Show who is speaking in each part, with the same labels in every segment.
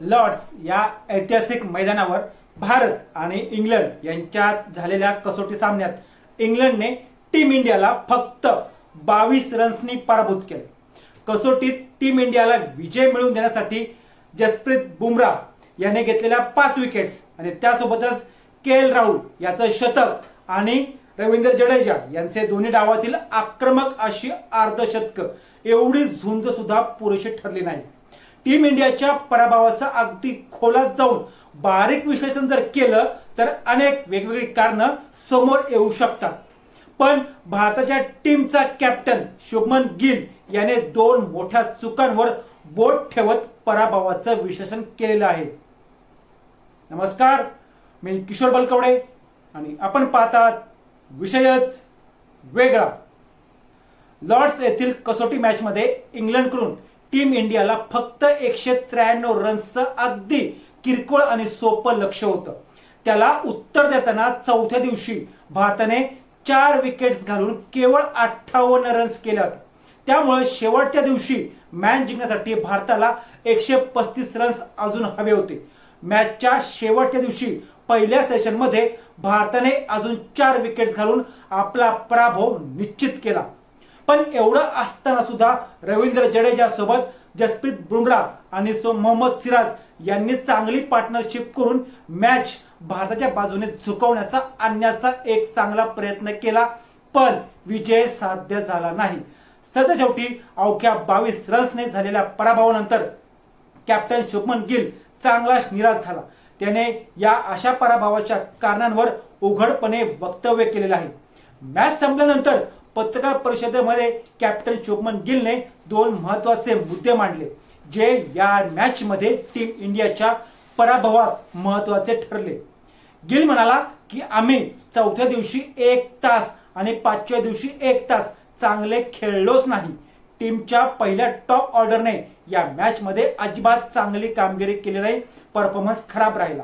Speaker 1: Lord's या ऐतिहासिक मैदानावर भारत आणि इंग्लंड यांच्यात झालेल्या कसोटी सामन्यात इंग्लंडने टीम इंडियाला फक्त बावीस रन्सनी पराभूत केले. कसोटीत टीम इंडियाला विजय मिळवून देण्यासाठी जसप्रीत बुमराह याने घेतलेल्या पाच विकेट्स आणि त्यासोबतच के एल राहुल याचं शतक आणि रवींद्र जडेजा यांचे दोन्ही डावातील आक्रमक अशी अर्धशतक एवढी झुंज सुद्धा पुरेशी ठरली नाही. टीम इंडियाच्या पराभवाचं अगदी खोलात जाऊन बारीक विश्लेषण जर केलं तर अनेक वेगवेगळी कारणं समोर येऊ शकतात. पण भारताच्या टीमचा कॅप्टन शुभमन गिल याने दोन मोठ्या चुकांवर बोट ठेवत पराभवाचं विश्लेषण केलेलं आहे. नमस्कार मी किशोर बलकवडे आणि आपण पाहतात विषयच वेगळा. लॉर्ड्स येथील कसोटी मॅचमध्ये इंग्लंडकडून टीम इंडियाला फक्त एकशे त्र्याण्णव रन्सचं अगदी किरकोळ आणि सोपं लक्ष होतं. त्याला उत्तर देताना चौथ्या दिवशी भारताने चार विकेट्स घालून केवळ अठ्ठावन्न रन्स केल्यात. त्यामुळे शेवटच्या दिवशी मॅच जिंकण्यासाठी भारताला एकशे पस्तीस रन्स अजून हवे होते. मॅचच्या शेवटच्या दिवशी पहिल्या सेशनमध्ये भारताने अजून चार विकेट्स घालून आपला पराभव निश्चित केला. पण एवढं असताना सुद्धा रवींद्र जडेजा सोबत जसप्रीत बुमराह आणि सो मोहम्मद सिराज यांनी चांगली पार्टनरशिप करून मॅच भारताच्या बाजूने झुकवण्याचा आणण्याचा एक चांगला प्रयत्न केला. पण विजय साध्य झाला नाही. सध्या शेवटी अवघ्या बावीस रन्सने झालेल्या पराभवानंतर कॅप्टन शुभमन गिल चांगलाच निराश झाला. त्याने या अशा पराभवाच्या कारणांवर उघडपणे वक्तव्य केलेलं आहे. मॅच संपल्यानंतर पत्रकार परिषदेमध्ये कॅप्टन शुभमन गिलने दोन महत्त्वाचे मुद्दे मांडले जे या मॅचमध्ये टीम इंडियाच्या पराभवात महत्त्वाचे ठरले. गिल म्हणाला की आम्ही चौथ्या दिवशी एक तास आणि पाचव्या दिवशी एक तास चांगले खेळलोच नाही. टीमच्या पहिल्या टॉप ऑर्डरने या मॅचमध्ये अजिबात चांगली कामगिरी केली नाही. परफॉर्मन्स खराब राहिला.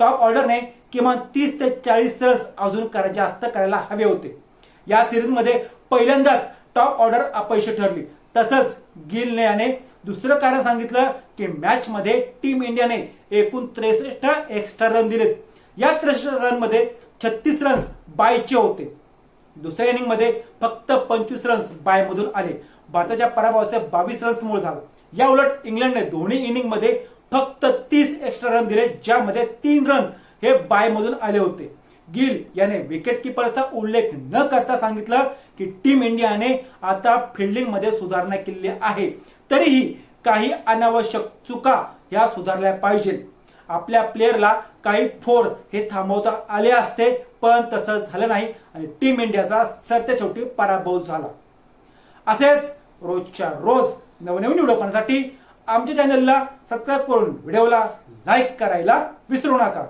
Speaker 1: टॉप ऑर्डरने किमान तीस ते चाळीस रन्स अजून जास्त करायला हवे होते. या सिरीजमध्ये पहिल्यांदाच टॉप ऑर्डर अपयशी ठरली. तसंच गिलने याने दुसरं कारण सांगितलं की मॅचमध्ये टीम इंडियाने एकूण त्रेसष्ट एक्स्ट्रा रन दिलेत. या त्रेसष्ट रनमध्ये छत्तीस रन्स बायचे होते. दुसऱ्या इनिंगमध्ये फक्त पंचवीस रन्स बायमधून आले. भारताच्या पराभवाचे बावीस रन्समुळे झालं. या उलट इंग्लंडने दोन्ही इनिंगमध्ये फक्त तीस एक्स्ट्रा रन दिले ज्यामध्ये तीन रन हे बायमधून आले होते. गिल याने विकेट किपरचा उल्लेख न करता सांगितलं की टीम इंडियाने आता फिल्डिंगमध्ये सुधारणा केलेली आहे. तरीही काही अनावश्यक चुका ह्या सुधारल्या पाहिजेत. आपल्या प्लेअरला काही फोर हे थांबवता आले असते पण तसं झालं नाही आणि टीम इंडियाचा सरते शेवटी पराभव झाला. असेच रोजच्या रोज नवनवीन व्हिडिओ पाहण्यासाठी आमच्या चॅनलला सबस्क्राईब करून व्हिडिओला लाईक करायला विसरू नका.